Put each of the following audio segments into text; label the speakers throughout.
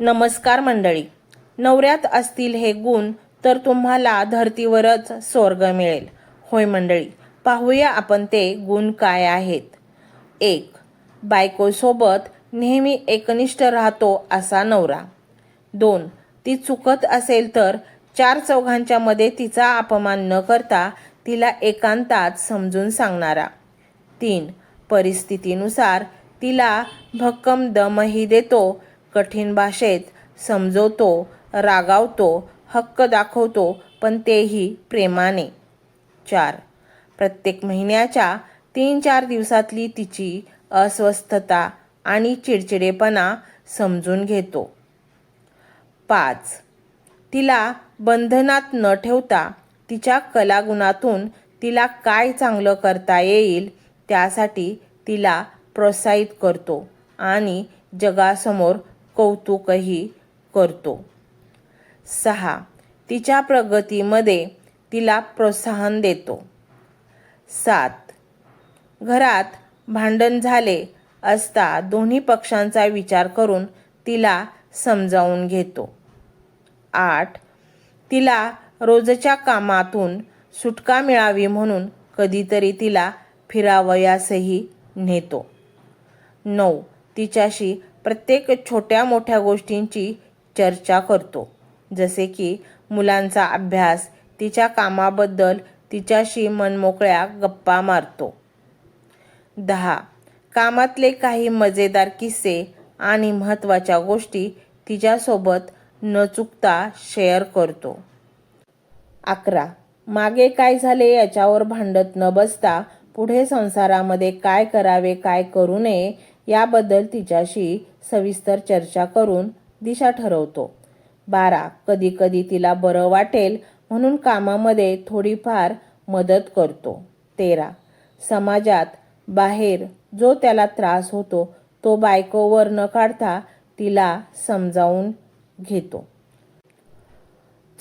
Speaker 1: नमस्कार मंडळी. नवऱ्यात असतील हे गुण तर तुम्हाला धर्तीवरच स्वर्ग मिळेल. होय मंडळी पाहूया आपण ते गुण काय आहेत. एक बायकोसोबत नेहमी एकनिष्ठ राहतो असा नवरा. दोन ती चुकत असेल तर चार चौघांच्या मध्ये तिचा अपमान न करता तिला एकांतात समजून सांगणारा. तीन परिस्थितीनुसार तिला भक्कम दमही देतो कठीण भाषेत समजवतो रागावतो हक्क दाखवतो पण तेही प्रेमाने. चार. प्रत्येक महिन्याच्या तीन चार दिवसातली तिची अस्वस्थता आणि चिडचिडेपणा समजून घेतो. पाच. तिला बंधनात न ठेवता तिच्या कलागुणातून तिला काय चांगलं करता येईल त्यासाठी तिला प्रोत्साहित करतो आणि जगासमोर कौतुकही करतो. सहा. तिच्या प्रगतीमध्ये तिला प्रोत्साहन देतो. सात. घरात भांडण झाले असता दोन्ही पक्षांचा विचार करून तिला समजावून घेतो. आठ. तिला रोजच्या कामातून सुटका मिळावी म्हणून कधीतरी तिला फिरावयासही नेतो. नऊ. तिच्याशी प्रत्येक छोट्या मोठ्या गोष्टींची चर्चा करतो. जसे की मुलांचा अभ्यास तिच्या कामाबद्दल तिच्याशी मनमोकळ्या गप्पा मारतो. दहा. कामातले काही मजेदार किस्से आणि महत्त्वाच्या गोष्टी तिच्यासोबत न चुकता शेअर करतो. अकरा. मागे काय झाले याच्यावर भांडत न बसता पुढे संसारामध्ये काय करावे काय करू नये याबद्दल तिच्याशी सविस्तर चर्चा करून दिशा ठरवतो. बारा. कधी कधी तिला बरं वाटेल म्हणून कामामध्ये थोडीफार मदत करतो. तेरा. समाजात बाहेर जो त्याला त्रास होतो तो बायकोवर न काढता तिला समजावून घेतो.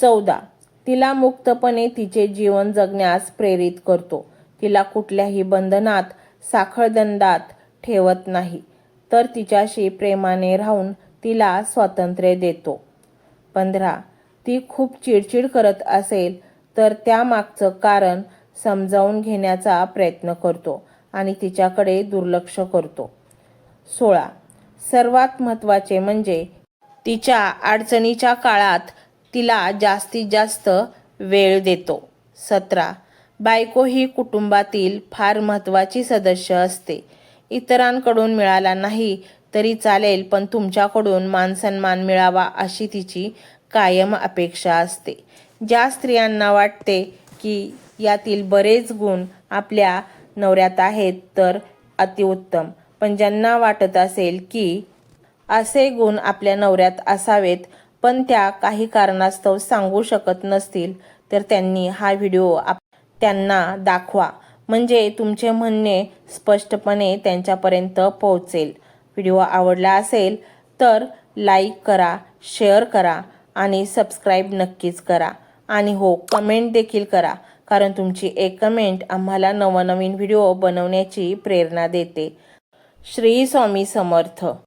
Speaker 1: चौदा. तिला मुक्तपणे तिचे जीवन जगण्यास प्रेरित करतो. तिला कुठल्याही बंधनात साखळदंडात ठेवत नाही तर तिच्याशी प्रेमाने राहून तिला स्वातंत्र्य देतो. पंधरा ती खूप चिडचिड करत असेल तर त्यामागचं कारण समजावून घेण्याचा प्रयत्न करतो आणि तिच्याकडे दुर्लक्ष करतो. सोळा सर्वात महत्त्वाचे म्हणजे तिच्या अडचणीच्या काळात तिला जास्तीत जास्त वेळ देतो. सतरा बायको ही कुटुंबातील फार महत्त्वाची सदस्य असते. इतरांकडून मिळाला नाही तरी चालेल पण तुमच्याकडून मानसन्मान मिळावा अशी तिची कायम अपेक्षा असते. ज्या स्त्रियांना वाटते की यातील बरेच गुण आपल्या नवऱ्यात आहेत तर अतिउत्तम पण ज्यांना वाटत असेल की असे गुण आपल्या नवऱ्यात असावेत पण त्या काही कारणास्तव सांगू शकत नसतील तर त्यांनी हा व्हिडिओ आप त्यांना दाखवा. म्हणजे तुमचे म्हणणे स्पष्टपणे त्यांच्यापर्यंत पोहोचेल. व्हिडिओ आवडला असेल तर लाईक करा शेअर करा आणि सबस्क्राईब नक्कीच करा. आणि हो कमेंट देखील करा कारण तुमची एक कमेंट आम्हाला नवनवीन व्हिडिओ बनवण्याची प्रेरणा देते. श्री स्वामी समर्थ.